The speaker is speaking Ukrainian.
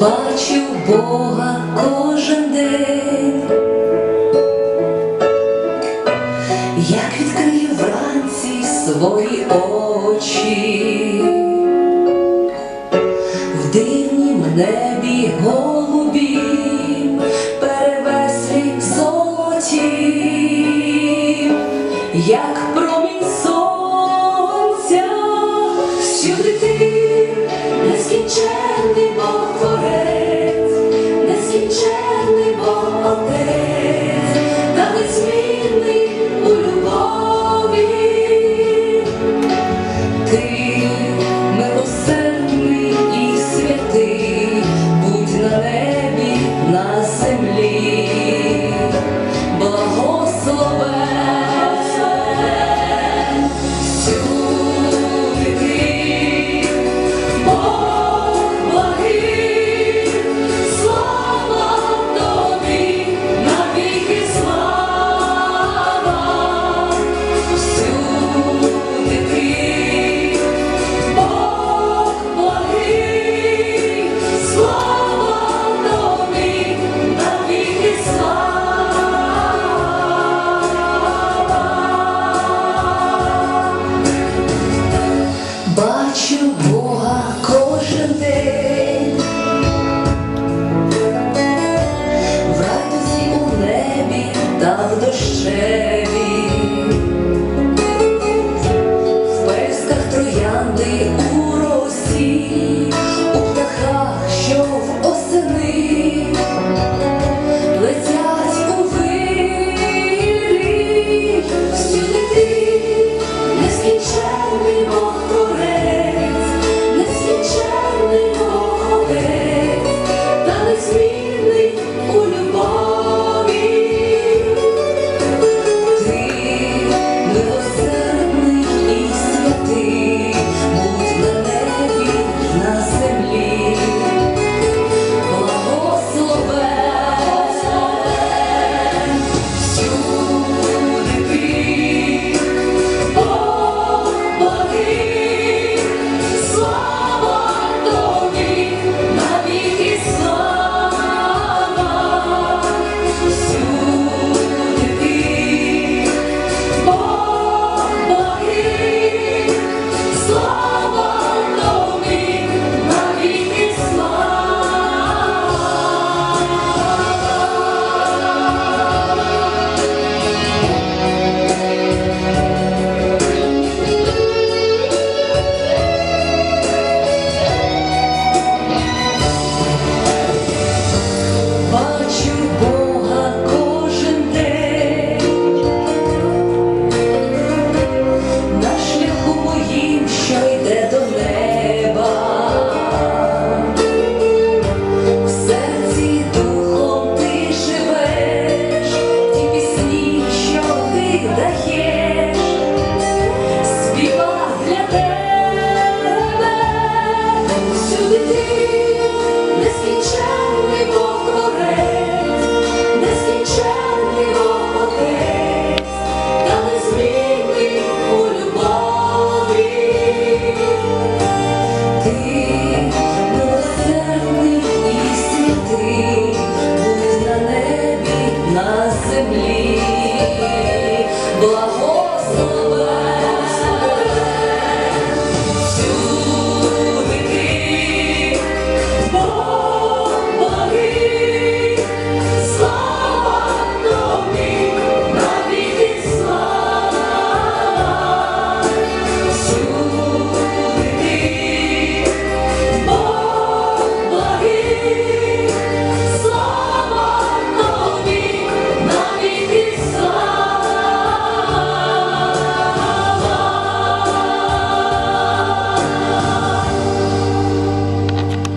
Бога кожен день, як відкрию вранці свої очі, в дивнім небі голубім, перевеслі золоті, як промінь бачу Бога кожен день, в радості у небі та в дощеві, в песках троянди.